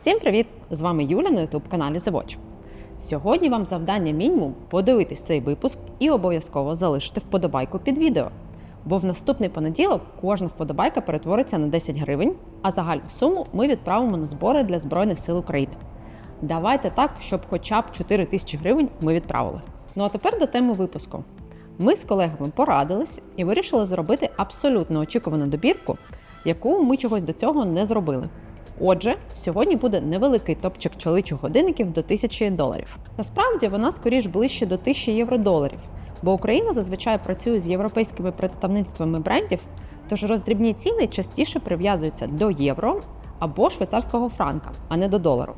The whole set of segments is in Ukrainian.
Всім привіт! З вами Юля на youtube каналі Watch. Сьогодні вам завдання мінімум подивитись цей випуск і обов'язково залишити вподобайку під відео. Бо в наступний понеділок кожна вподобайка перетвориться на 10 гривень, а загальну суму ми відправимо на збори для Збройних сил України. Давайте так, щоб хоча б 4 тисячі гривень ми відправили. Ну а тепер до теми випуску. Ми з колегами порадились і вирішили зробити абсолютно очікувану добірку, яку ми чогось до цього не зробили. Отже, сьогодні буде невеликий топчик чоловічих годинників до 1000 доларів. Насправді вона скоріш ближче до 1000 євро-доларів, бо Україна зазвичай працює з європейськими представництвами брендів, тож роздрібні ціни частіше прив'язуються до євро або швейцарського франка, а не до долару.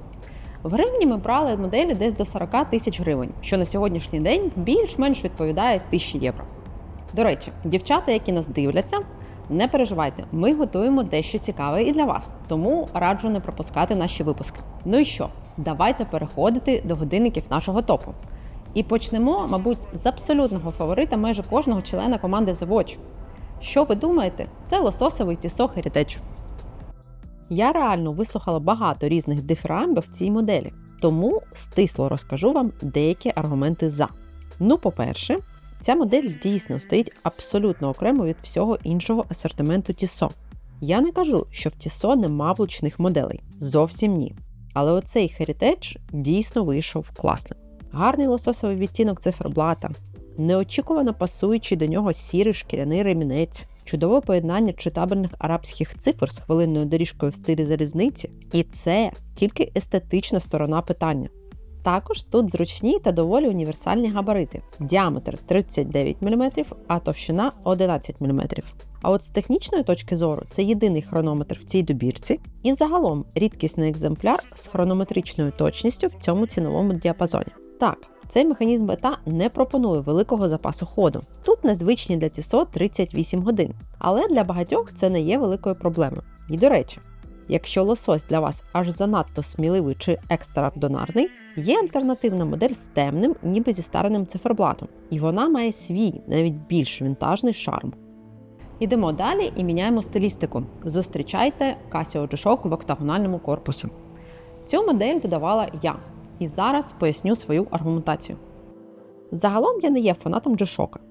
В гривні ми брали моделі десь до 40 тисяч гривень, що на сьогоднішній день більш-менш відповідає 1000 євро. До речі, дівчата, які нас дивляться, не переживайте, ми готуємо дещо цікаве і для вас, тому раджу не пропускати наші випуски. Ну і що? Давайте переходити до годинників нашого топу. І почнемо, мабуть, з абсолютного фаворита майже кожного члена команди The Watch. Що ви думаєте? Це лососовий Tissot Heritage. Я реально вислухала багато різних дифірамбів в цій моделі, тому стисло розкажу вам деякі аргументи за. Ну, по-перше, ця модель дійсно стоїть абсолютно окремо від всього іншого асортименту Tissot. Я не кажу, що в Tissot нема влучних моделей. Зовсім ні. Але оцей Heritage дійсно вийшов класним. Гарний лососовий відтінок циферблата, неочікувано пасуючий до нього сірий шкіряний ремінець, чудове поєднання читабельних арабських цифр з хвилинною доріжкою в стилі залізниці. І це тільки естетична сторона питання. Також тут зручні та доволі універсальні габарити: діаметр 39 мм, а товщина 11 мм. А от з технічної точки зору це єдиний хронометр в цій добірці, і загалом рідкісний екземпляр з хронометричною точністю в цьому ціновому діапазоні. Так, цей механізм бета не пропонує великого запасу ходу. Тут незвичні для Tissot 38 годин, але для багатьох це не є великою проблемою. І до речі, якщо лосось для вас аж занадто сміливий чи екстраординарний, є альтернативна модель з темним, ніби зі стареним циферблатом, і вона має свій, навіть більш вінтажний шарм. Ідемо далі і міняємо стилістику. Зустрічайте Casio G-Shock в октагональному корпусі. Цю модель додавала я, і зараз поясню свою аргументацію. Загалом я не є фанатом G-Shock.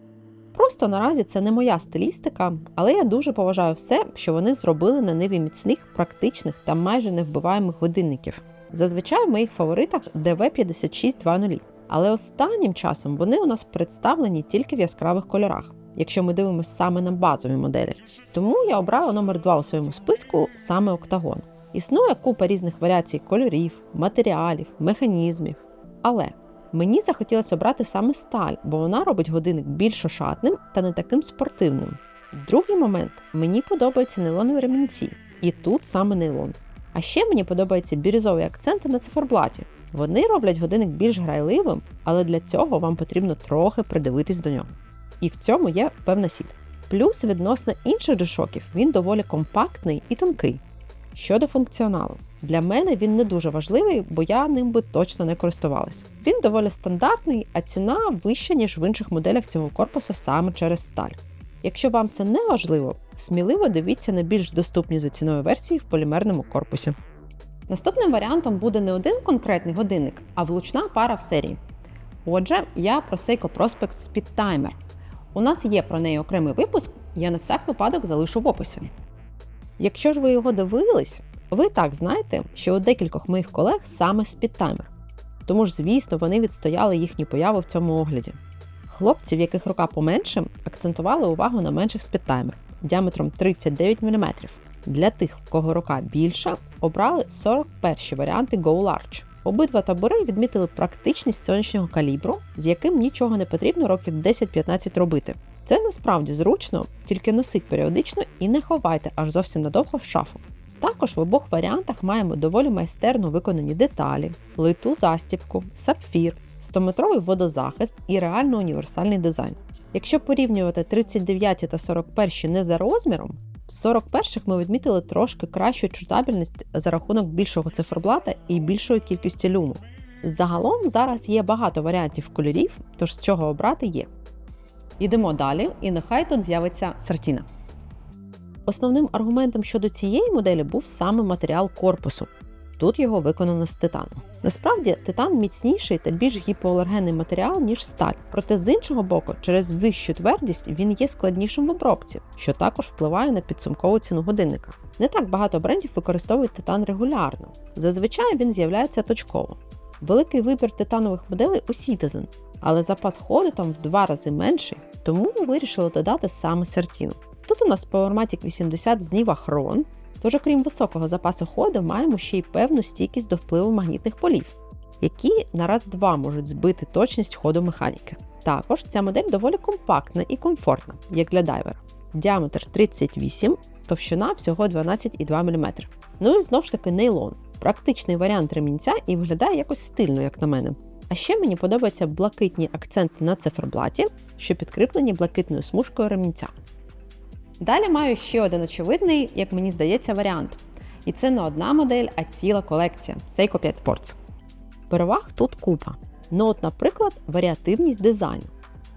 Просто наразі це не моя стилістика, але я дуже поважаю все, що вони зробили на ниві міцних, практичних та майже невбиваємих годинників. Зазвичай в моїх фаворитах DV5620, але останнім часом вони у нас представлені тільки в яскравих кольорах, якщо ми дивимося саме на базові моделі. Тому я обрала номер 2 у своєму списку саме октагон. Існує купа різних варіацій кольорів, матеріалів, механізмів. Але мені захотілося обрати саме сталь, бо вона робить годинник більш ошатним та не таким спортивним. Другий момент мені подобаються нейлонові ремінці, і тут саме нейлон. А ще мені подобаються бірюзові акценти на циферблаті. Вони роблять годинник більш грайливим, але для цього вам потрібно трохи придивитись до нього. І в цьому є певна сіль. Плюс відносно інших джешоків він доволі компактний і тонкий. Щодо функціоналу, для мене він не дуже важливий, бо я ним би точно не користувалась. Він доволі стандартний, а ціна вища, ніж в інших моделях цього корпуса саме через сталь. Якщо вам це не важливо, сміливо дивіться на більш доступні за ціною версії в полімерному корпусі. Наступним варіантом буде не один конкретний годинник, а влучна пара в серії. Отже, я про Seiko Prospex Speed Timer. У нас є про неї окремий випуск, я на всяк випадок залишу в описі. Якщо ж ви його дивились, ви так знаєте, що у декількох моїх колег саме спідтаймер. Тому ж, звісно, вони відстояли їхню появу в цьому огляді. Хлопці, в яких рука поменше, акцентували увагу на менших спідтаймер діаметром 39 мм. Для тих, в кого рука більша, обрали 41 варіанти Go Large. Обидва табори відмітили практичність сонячного калібру, з яким нічого не потрібно років 10-15 робити. Це насправді зручно, тільки носить періодично і не ховайте аж зовсім надовго в шафу. Також в обох варіантах маємо доволі майстерно виконані деталі, литу застібку, сапфір, 100-метровий водозахист і реально універсальний дизайн. Якщо порівнювати 39 та 41 не за розміром, в 41-х ми відмітили трошки кращу читабельність за рахунок більшого циферблата і більшої кількості люму. Загалом зараз є багато варіантів кольорів, тож з чого обрати є. Йдемо далі, і нехай тут з'явиться сартіна. Основним аргументом щодо цієї моделі був саме матеріал корпусу. Тут його виконано з титану. Насправді, титан міцніший та більш гіпоалергенний матеріал, ніж сталь. Проте з іншого боку, через вищу твердість він є складнішим в обробці, що також впливає на підсумкову ціну годинника. Не так багато брендів використовують титан регулярно. Зазвичай він з'являється точково. Великий вибір титанових моделей у Citizen, але запас ходу там в два рази менший, тому вирішили додати саме Сертіну. Тут у нас Powermatic 80 з Niva Тож, окрім високого запасу ходу, маємо ще й певну стійкість до впливу магнітних полів, які на раз-два можуть збити точність ходу механіки. Також ця модель доволі компактна і комфортна, як для дайвера. Діаметр 38, товщина всього 12,2 мм. Ну і знову ж таки нейлон. Практичний варіант ремінця і виглядає якось стильно, як на мене. А ще мені подобаються блакитні акценти на циферблаті, що підкріплені блакитною смужкою ремінця. Далі маю ще один очевидний, як мені здається, варіант. І це не одна модель, а ціла колекція Seiko 5 Sports. Переваг тут купа. Ну от, наприклад, варіативність дизайну.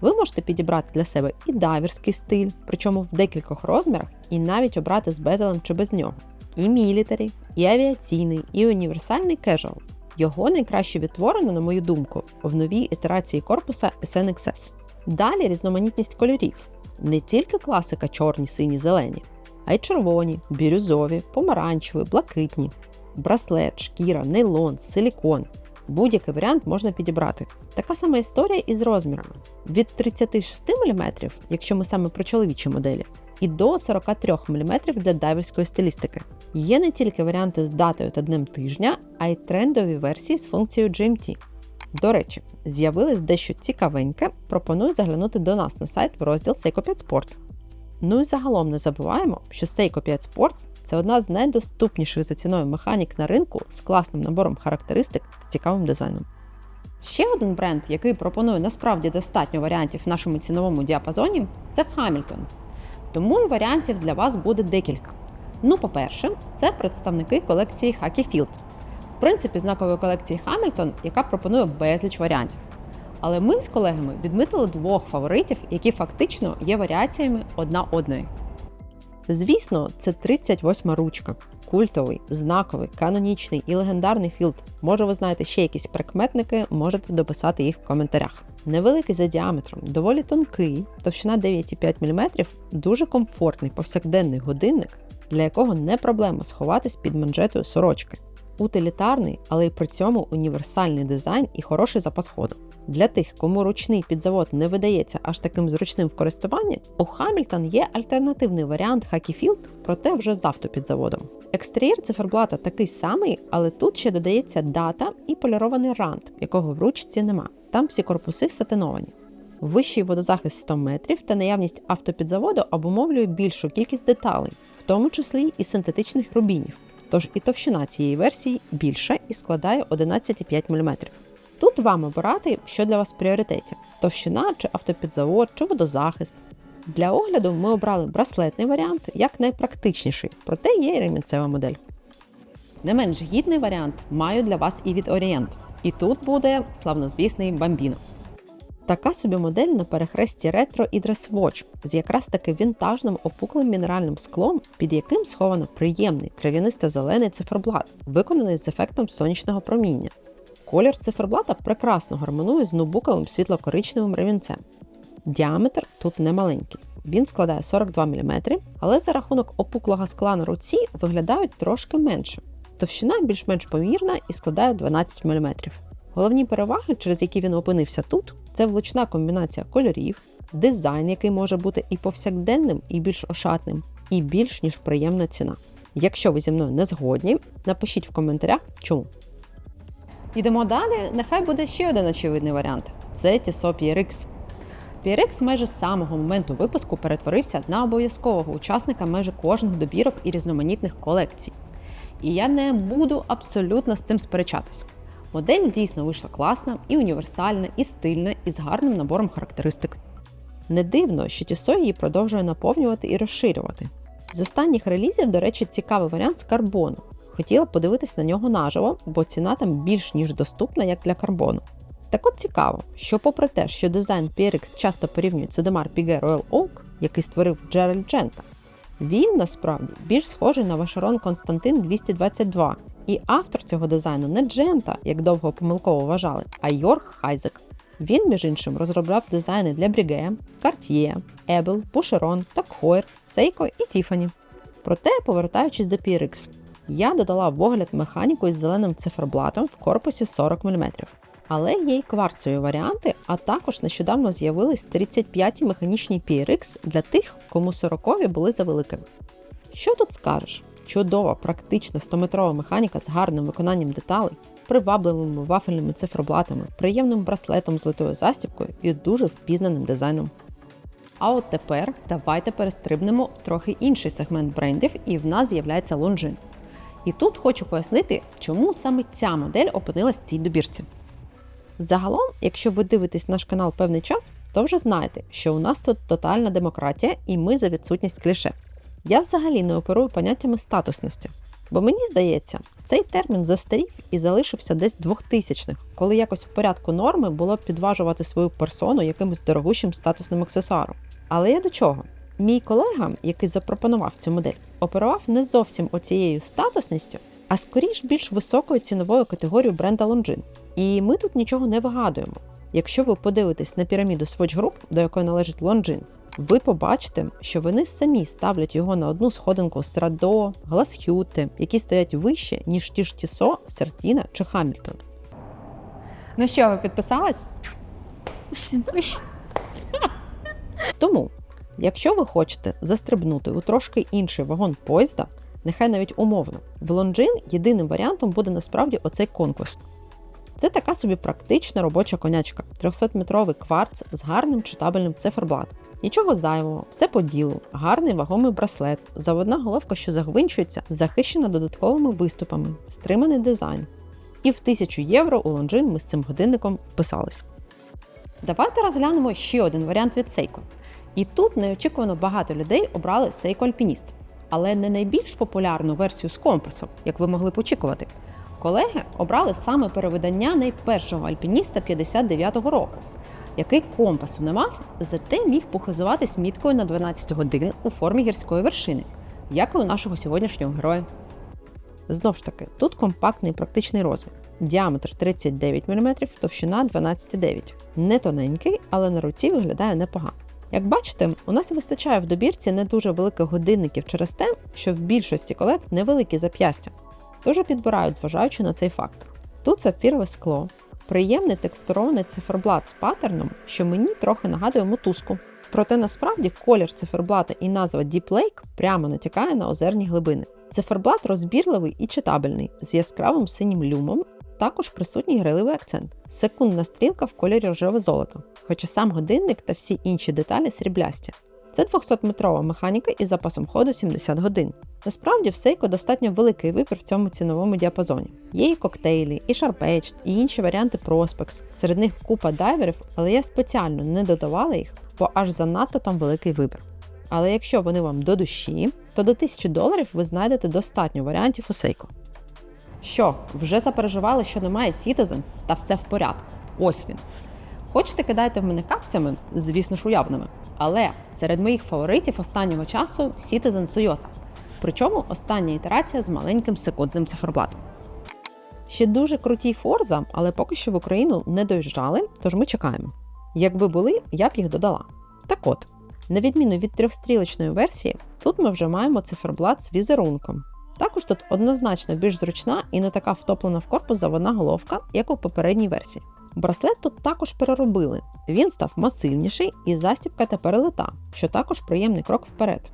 Ви можете підібрати для себе і дайверський стиль, причому в декількох розмірах, і навіть обрати з безелем чи без нього. І мілітарі, і авіаційний, і універсальний кежуал. Його найкраще відтворено, на мою думку, в новій ітерації корпуса SNXS. Далі різноманітність кольорів не тільки класика чорні, сині, зелені, а й червоні, бірюзові, помаранчеві, блакитні, браслет, шкіра, нейлон, силікон. Будь-який варіант можна підібрати. Така сама історія і з розмірами: від 36 мм, якщо ми саме про чоловічі моделі, і до 43 мм для дайверської стилістики. Є не тільки варіанти з датою та днем тижня, а й трендові версії з функцією GMT. До речі, з'явилось дещо цікавеньке. Пропоную заглянути до нас на сайт в розділ Seiko 5 Sports. Ну і загалом не забуваємо, що Seiko 5 Sports це одна з найдоступніших за ціною механік на ринку з класним набором характеристик та цікавим дизайном. Ще один бренд, який пропонує насправді достатньо варіантів в нашому ціновому діапазоні, це Hamilton. Тому варіантів для вас буде декілька. Ну, по-перше, це представники колекції Hacky Field, принципі знакової колекції Хамільтон, яка пропонує безліч варіантів. Але ми з колегами відмітили двох фаворитів, які фактично є варіаціями одна одної. Звісно, це 38 ручка, культовий, знаковий, канонічний і легендарний філд. Може, ви знаєте ще якісь прикметники, можете дописати їх в коментарях. Невеликий за діаметром, доволі тонкий, товщина 9,5 мм, дуже комфортний повсякденний годинник, для якого не проблема сховатись під манжетою сорочки утилітарний, але й при цьому універсальний дизайн і хороший запас ходу. Для тих, кому ручний підзавод не видається аж таким зручним в користуванні, у Hamilton є альтернативний варіант Hacky Field, проте вже з автопідзаводом. Екстер'єр циферблата такий самий, але тут ще додається дата і полірований рант, якого в ручці нема. Там всі корпуси сатиновані. Вищий водозахист 100 метрів та наявність автопідзаводу обумовлює більшу кількість деталей, в тому числі і синтетичних рубінів. Тож і товщина цієї версії більша і складає 11,5 мм. Тут вам обирати, що для вас в пріоритеті: товщина чи автопідзавод, чи водозахист. Для огляду ми обрали браслетний варіант як найпрактичніший, проте є і ремінцева модель. Не менш гідний варіант маю для вас і від Orient. І тут буде славнозвісний бамбіно. Така собі модель на перехресті ретро і дресвоч з якраз таки вінтажним опуклим мінеральним склом, під яким сховано приємний трав'янисто-зелений циферблат, виконаний з ефектом сонячного проміння. Колір циферблата прекрасно гармонує з нубуковим світло-коричневим ремінцем. Діаметр тут немаленький. Він складає 42 мм, але за рахунок опуклого скла на руці виглядають трошки менше. Товщина більш-менш помірна і складає 12 мм. Головні переваги, через які він опинився тут, це влучна комбінація кольорів, дизайн, який може бути і повсякденним, і більш ошатним, і більш ніж приємна ціна. Якщо ви зі мною не згодні, напишіть в коментарях, чому. Йдемо далі. Нехай буде ще один очевидний варіант це Tissot PRX. PRX майже з самого моменту випуску перетворився на обов'язкового учасника майже кожних добірок і різноманітних колекцій. І я не буду абсолютно з цим сперечатись. Модель дійсно вийшла класна, і універсальна, і стильна, і з гарним набором характеристик. Не дивно, що Тісо її продовжує наповнювати і розширювати. З останніх релізів, до речі, цікавий варіант з карбону. Хотіла подивитись на нього наживо, бо ціна там більш ніж доступна, як для карбону. Так от цікаво, що, попри те, що дизайн PRX часто порівнюють з Audemars Piguet Royal Oak, який створив Джеральд Джента, він насправді більш схожий на Vacheron Constantin 222, І автор цього дизайну не Джента, як довго помилково вважали, а Йорг Хайзек. Він, між іншим, розробляв дизайни для Бріге, Cartier, Ebel, Boucheron, Так Heuer, Seiko і Tiffany. Проте, повертаючись до PRX, я додала в механіку із зеленим циферблатом в корпусі 40 мм. Але є й кварцеві варіанти, а також нещодавно з'явились 35-ті механічні PRX для тих, кому 40-ві були завеликими. Що тут скажеш? Чудова, практична 100-метрова механіка з гарним виконанням деталей, привабливими вафельними циферблатами, приємним браслетом з литою застібкою і дуже впізнаним дизайном. А от тепер давайте перестрибнемо в трохи інший сегмент брендів, і в нас з'являється Longines. І тут хочу пояснити, чому саме ця модель опинилась в цій добірці. Загалом, якщо ви дивитесь наш канал певний час, то вже знаєте, що у нас тут тотальна демократія і ми за відсутність кліше. Я взагалі не оперую поняттями статусності, бо мені здається, цей термін застарів і залишився десь 2000-х, коли якось в порядку норми було підважувати свою персону якимось дорогущим статусним аксесуаром. Але я до чого? Мій колега, який запропонував цю модель, оперував не зовсім оцією статусністю, а скоріш більш високою ціновою категорією бренда Longines. І ми тут нічого не вигадуємо. Якщо ви подивитесь на піраміду Swatch Group, до якої належить Longines, ви побачите, що вони самі ставлять його на одну сходинку з Радо, Гласхюте, які стоять вище, ніж ті ж Тісо, Сертіна чи Хамільтон. Ну що, ви підписались? Тому, якщо ви хочете застрибнути у трошки інший вагон поїзда, нехай навіть умовно, в Longines єдиним варіантом буде насправді оцей конкурс. Це така собі практична робоча конячка, 300-метровий кварц з гарним читабельним циферблатом. Нічого зайвого, все по ділу, гарний вагомий браслет, заводна головка, що загвинчується, захищена додатковими виступами, стриманий дизайн. І в 1000 євро у Longines ми з цим годинником вписались. Давайте розглянемо ще один варіант від Seiko. І тут неочікувано багато людей обрали Seiko Alpinist, але не найбільш популярну версію з компасом, як ви могли б очікувати. Колеги обрали саме перевидання найпершого альпініста 59-го року, який компасу не мав, зате міг похизуватись міткою на 12 годин у формі гірської вершини, як і у нашого сьогоднішнього героя. Знов ж таки, тут компактний практичний розмір. Діаметр 39 мм, товщина 12,9 Не тоненький, але на руці виглядає непогано. Як бачите, у нас вистачає в добірці не дуже великих годинників через те, що в більшості колег невеликі зап'ястя, дуже підбирають, зважаючи на цей фактор. Тут сапфірове скло, приємний текстурований циферблат з паттерном, що мені трохи нагадує мотузку. Проте насправді колір циферблата і назва Deep Lake прямо натякає на озерні глибини. Циферблат розбірливий і читабельний, з яскравим синім люмом, також присутній грайливий акцент, секундна стрілка в кольорі рожеве золото, хоча сам годинник та всі інші деталі сріблясті. Це 200-метрова механіка із запасом ходу 70 годин. Насправді в Seiko достатньо великий вибір в цьому ціновому діапазоні. Є і коктейлі, і Sharp і інші варіанти Prospex. Серед них купа дайверів, але я спеціально не додавала їх, бо аж занадто там великий вибір. Але якщо вони вам до душі, то до 1000 доларів ви знайдете достатньо варіантів у Seiko. Що, вже запереживали, що немає Citizen? Та все в порядку. Ось він. Хочете, кидайте в мене капцями, звісно ж уявними. Але серед моїх фаворитів останнього часу Citizen Soyosa. Причому остання ітерація з маленьким секундним циферблатом. Ще дуже круті Форза, але поки що в Україну не доїжджали, тож ми чекаємо. Якби були, я б їх додала. Так от, на відміну від трьохстрілочної версії, тут ми вже маємо циферблат з візерунком. Також тут однозначно більш зручна і не така втоплена в корпус заводна головка, як у попередній версії. Браслет тут також переробили. Він став масивніший і застібка тепер лита, що також приємний крок вперед.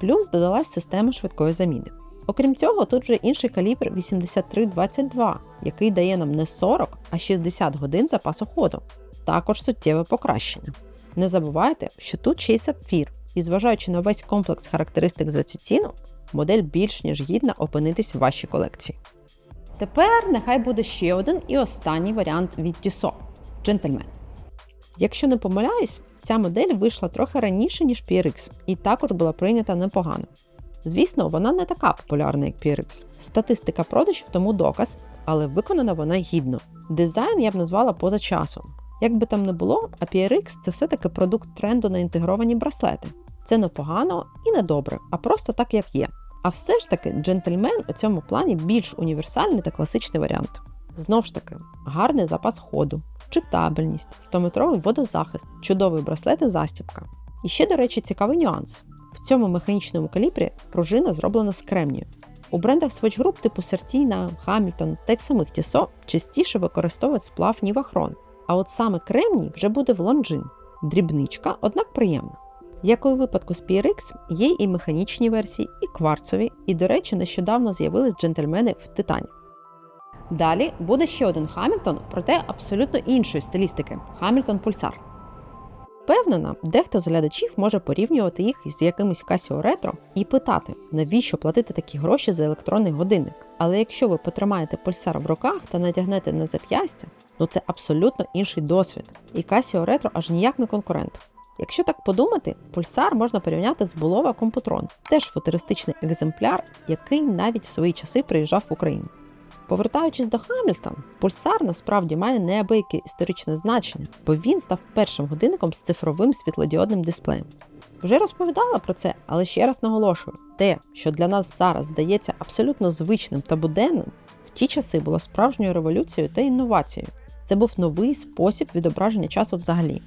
Плюс додалась система швидкої заміни. Окрім цього, тут вже інший калібр 8322, який дає нам не 40, а 60 годин запасу ходу. Також суттєве покращення. Не забувайте, що тут ще й сапфір, і зважаючи на весь комплекс характеристик за цю ціну, модель більш ніж гідна опинитись в вашій колекції. Тепер нехай буде ще один і останній варіант від Tissot – джентльмен. Якщо не помиляюсь, ця модель вийшла трохи раніше, ніж PRX, і також була прийнята непогано. Звісно, вона не така популярна, як PRX. Статистика продажів тому доказ, але виконана вона гідно. Дизайн я б назвала поза часом. Як би там не було, а PRX це все-таки продукт тренду на інтегровані браслети. Це не погано і не добре, а просто так, як є. А все ж таки, джентльмен у цьому плані більш універсальний та класичний варіант. Знов ж таки, гарний запас ходу, читабельність, 100-метровий водозахист, чудовий браслет і застібка. І ще, до речі, цікавий нюанс. В цьому механічному калібрі пружина зроблена з кремнію. У брендах Swatch Group типу Сертіна, Хамільтон та й самих Тісо частіше використовують сплав Нівахрон. А от саме кремній вже буде в лонжин. Дрібничка, однак приємна. Як у випадку з PRX, є і механічні версії, і кварцові, і, до речі, нещодавно з'явились джентльмени в титані. Далі буде ще один Хамільтон, проте абсолютно іншої стилістики Хамільтон Пульсар. Впевнена, дехто з глядачів може порівнювати їх з якимись Casio Retro і питати, навіщо платити такі гроші за електронний годинник. Але якщо ви потримаєте пульсар в руках та надягнете на зап'ястя, ну це абсолютно інший досвід. І Casio Retro аж ніяк не конкурент. Якщо так подумати, пульсар можна порівняти з Bulova Компутрон, теж футуристичний екземпляр, який навіть в свої часи приїжджав в Україну. Повертаючись до Хамільтон, пульсар насправді має неабияке історичне значення, бо він став першим годинником з цифровим світлодіодним дисплеєм. Вже розповідала про це, але ще раз наголошую: те, що для нас зараз здається абсолютно звичним та буденним, в ті часи було справжньою революцією та інновацією. Це був новий спосіб відображення часу взагалі.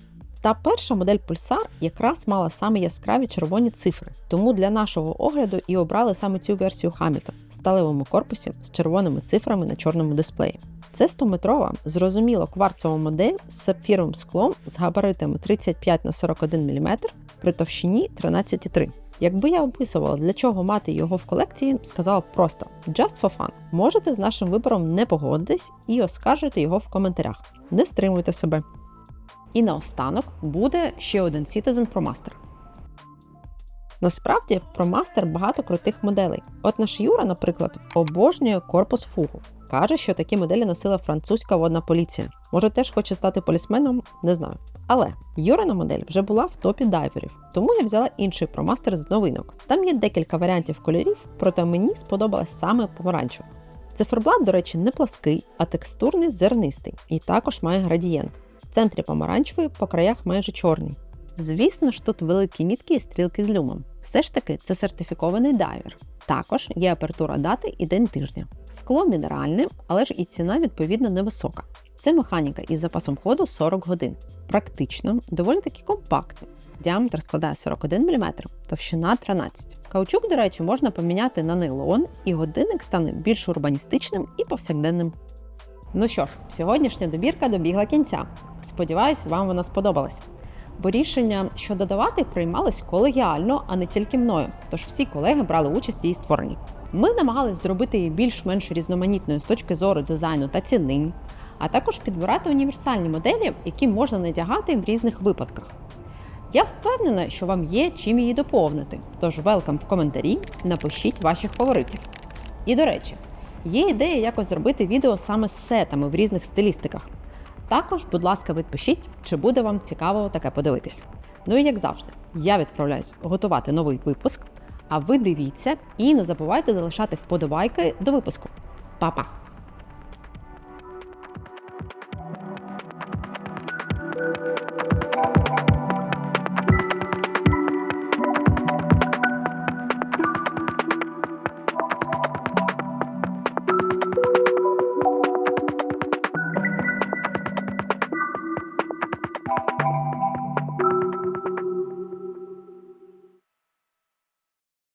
Та перша модель Pulsar якраз мала саме яскраві червоні цифри, тому для нашого огляду і обрали саме цю версію Hamilton в сталевому корпусі з червоними цифрами на чорному дисплеї. Це 100-метрова, зрозуміло кварцова модель з сапфіровим склом з габаритами 35 на 41 мм при товщині 13,3. Якби я описувала, для чого мати його в колекції, сказала б просто just for fun. Можете з нашим вибором не погодитись і оскаржити його в коментарях. Не стримуйте себе. І наостанок буде ще один Citizen ProMaster. Насправді ProMaster багато крутих моделей. От наш Юра, наприклад, обожнює корпус фугу. Каже, що такі моделі носила французька водна поліція. Може, теж хоче стати полісменом, не знаю. Але Юрина модель вже була в топі дайверів, тому я взяла інший ProMaster з новинок. Там є декілька варіантів кольорів, проте мені сподобалась саме помаранчева. Циферблат, до речі, не плаский, а текстурний зернистий і також має градієнт. В центрі помаранчевої, по краях майже чорний. Звісно ж, тут великі мітки і стрілки з люмом. Все ж таки, це сертифікований дайвер. Також є апертура дати і день тижня. Скло мінеральне, але ж і ціна відповідно невисока. Це механіка із запасом ходу 40 годин. Практично, доволі таки компактно. Діаметр складає 41 мм, товщина 13 Каучук, до речі, можна поміняти на нейлон, і годинник стане більш урбаністичним і повсякденним. Ну що ж, сьогоднішня добірка добігла кінця. Сподіваюсь, вам вона сподобалась. Бо рішення, що додавати, приймалось колегіально, а не тільки мною. Тож всі колеги брали участь в її створенні. Ми намагались зробити її більш-менш різноманітною з точки зору дизайну та ціни, а також підбирати універсальні моделі, які можна надягати в різних випадках. Я впевнена, що вам є чим її доповнити. Тож велкам в коментарі, напишіть ваших фаворитів. І до речі, є ідея якось зробити відео саме з сетами в різних стилістиках. Також, будь ласка, відпишіть, чи буде вам цікаво таке подивитись. Ну і як завжди, я відправляюсь готувати новий випуск. А ви дивіться і не забувайте залишати вподобайки до випуску. Па-па!